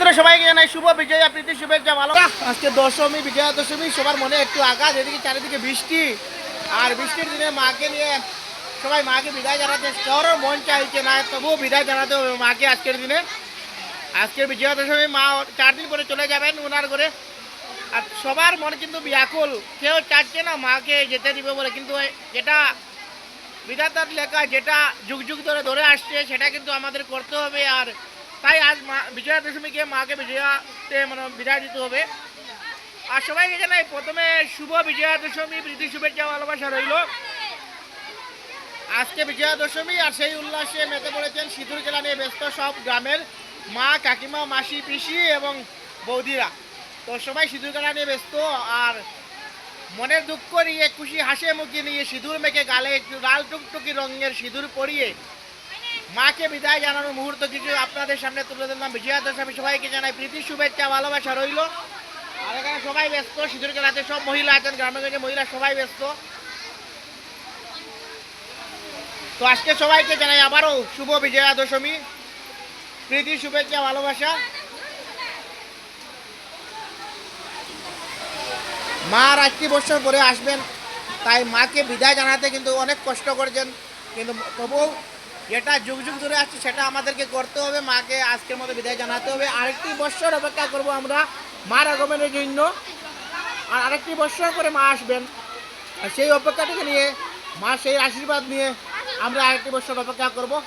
বন্ধুরা, সবাইকে জানাই শুভ বিজয়া প্রীতি, শুভেচ্ছা, ভালো আজকে দশমী বিজয়া দশমী সবার মনে একটু আঘাত, এদিকে চারিদিকে বৃষ্টি। আর বৃষ্টির দিনে মাকে নিয়ে সবাই মাকে বিদায় জানাতে কারোর মন চাইছে না তবুও বিদায় জানাতে হবে মাকে আজকের দিনে। আজকের বিজয়া দশমী মা চার দিন পরে চলে যাবেন ওনার করে আর সবার মনে কিন্তু ব্যাকুল। কেউ চাচ্ছে না মাকে যেতে দিবে বলে, কিন্তু যেটা বিধাতার লেখা, যেটা যুগ যুগ ধরে ধরে আসছে, সেটা কিন্তু আমাদের করতে হবে। আর তাই আজ মা, বিজয়া দশমীকে মাকে বিজয়াতে মানে বিদায় দিতে হবে। আর সবাইকে জানাই, প্রথমে শুভ বিজয়া দশমী, প্রীতি, শুভেচ্ছা, ভালোবাসা রইল। আজকে বিজয়া দশমী আর সেই উল্লাসে মেতে পড়েছেন সিঁদুর খেলা নিয়ে ব্যস্ত সব গ্রামের মা, কাকিমা, মাসি, পিসি এবং বৌদিরা। তো সবাই সিঁদুর খেলা নিয়ে ব্যস্ত আর মনের দুঃখ নিয়ে, খুশি হাসে মুখে নিয়ে সিঁদুর মেখে গালে লাল টুকটুকি রঙের সিঁদুর পরিয়ে মাকে বিদায় জানানোর মুহূর্ত কিছু আপনাদের সামনে তুলে দিলাম বিজয়া দশমী, সবাইকে জানাই প্রীতি, শুভেচ্ছা, ভালোবাসা রইল। আর এখানে সবাই ব্যস্ত, সিঁদুর খেলাতে সব মহিলা আছেন গ্রামে গঞ্জে মহিলা সবাই ব্যস্ত। তো আজকে সবাইকে জানাই আবারও শুভ বিজয়া দশমী, প্রীতি, শুভেচ্ছা, ভালোবাসা। মা আটটি বছর পরে আসবেন, তাই মাকে বিদায় জানাতে কিন্তু অনেক কষ্ট করেছেন, কিন্তু তবুও যেটা যুগ যুগ ধরে আসছে, সেটা আমাদেরকে করতে হবে, মাকে আজকের মতো বিদায় জানাতে হবে। আরেকটি বছর অপেক্ষা করব আমরা মার আগমনের জন্য। আর আরেকটি বছর করে মা আসবেন। আর সেই অপেক্ষাটাকে নিয়ে, মা সেই আশীর্বাদ নিয়ে আমরা আরেকটি বছর অপেক্ষা করব।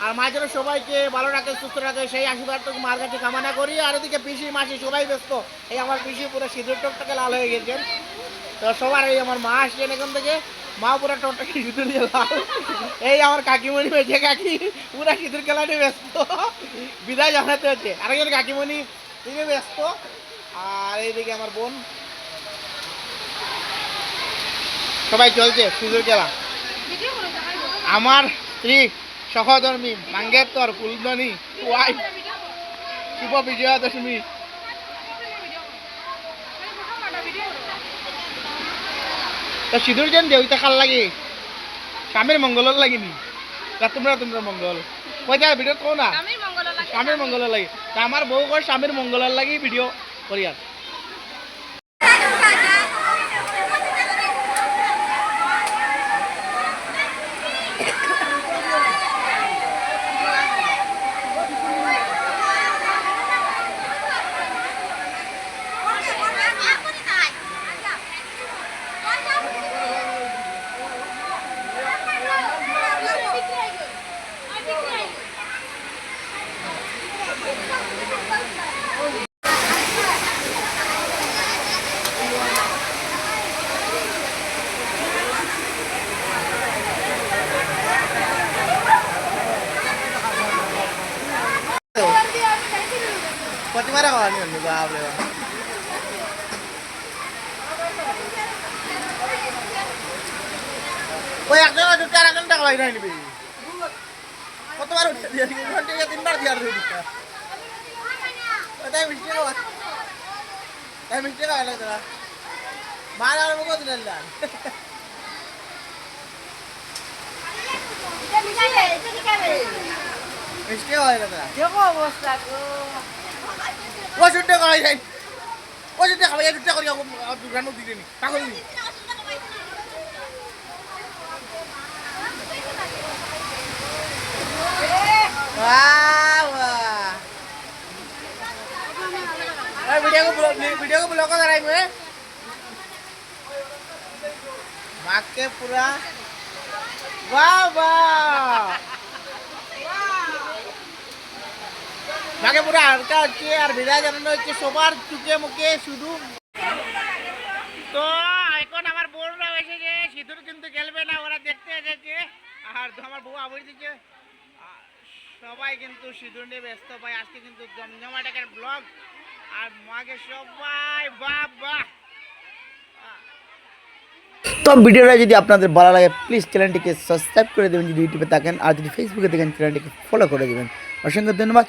আর মা যেন সবাইকে ভালো রাখে, সুস্থ রাখে, সেই আশীর্বাদটুকু মার কাছে কামনা করি। আর এদিকে পিসি, মাসি সবাই ব্যস্ত। এই আমার পিসি পুরো সিঁদুর টকটাকে লাল হয়ে গেছেন। তো সবার এই আমার মা আসছেন এখান থেকে। মা পুরো টকটাকে সিঁদুর দিয়ে এই আমার কাকিমণি হয়েছে, কাকি। পুরা সিঁদুর খেলা নিয়ে ব্যস্ত। বিদায় জানাতে হচ্ছে। আরেকজন কাকিমণি, তিনি ব্যস্ত। আর এইদিকে আমার বোন। সবাই চলছে সিঁদুর খেলা। আমার স্ত্রী সহধর্মী মাঙ্গেতর ফুলদানি ওয়াইফ শুভ বিজয়া দশমী তো সিঁদুর যেন দেউতা খাল লাগে স্বামীর মঙ্গলর লাগেনি তা তোমরা তোমরা মঙ্গল কয়টা ভিডিও কো না স্বামীর মঙ্গল লাগে। স্বামীর মঙ্গলের লাগে। তা আমার বউ কয় স্বামীর মঙ্গলের লাগি ভিডিও করি আর প্রতিবার খাওয়ানি আমি বাপরে বাপ ওই একজন আছে চার একজন টাকা বাইরে নিবি কতবার উঠে দিয়ে দিবি ঘন্টা তিনবার দিয়ে দিবি তাই মিষ্টি খাওয়া তাই মিষ্টি খাওয়া লাগে তোরা মার আর মুখ দিলেন না মিষ্টি খাওয়া লাগে তোরা দেখো অবস্থা গো Wah sudah kalau ini. Wah sudah kalau ya sudah kalau aku aku kan mau begini. Takut ini. Wow. Eh, video aku belum video aku belum kau tarik mana? Eh. Make pura. Wow, wow. মাকে পুরো হালকা হচ্ছে আর বিদায় জানানো হচ্ছে সবার চুকে মুখে শুধু। তো এখন আমার বোনরা এসেছে সিঁদুর কিন্তু খেলবে না ওরা দেখতে এসেছে। আর তো আমার বউ আবরি দিচ্ছে। সবাই কিন্তু সিঁদুর নিয়ে ব্যস্ত ভাই আজকে কিন্তু জমজমাটাকের ব্লগ। আর মাকে সবাই বাহ বাহ। তো ভিডিওটা যদি আপনাদের ভালো লাগে প্লিজ চ্যানেলটিকে সাবস্ক্রাইব করে দেবেন। যদি ইউটিউবে থাকেন আর যদি ফেসবুকে দেখেন চ্যানেলটিকে ফলো করে দেবেন। অসংখ্য ধন্যবাদ।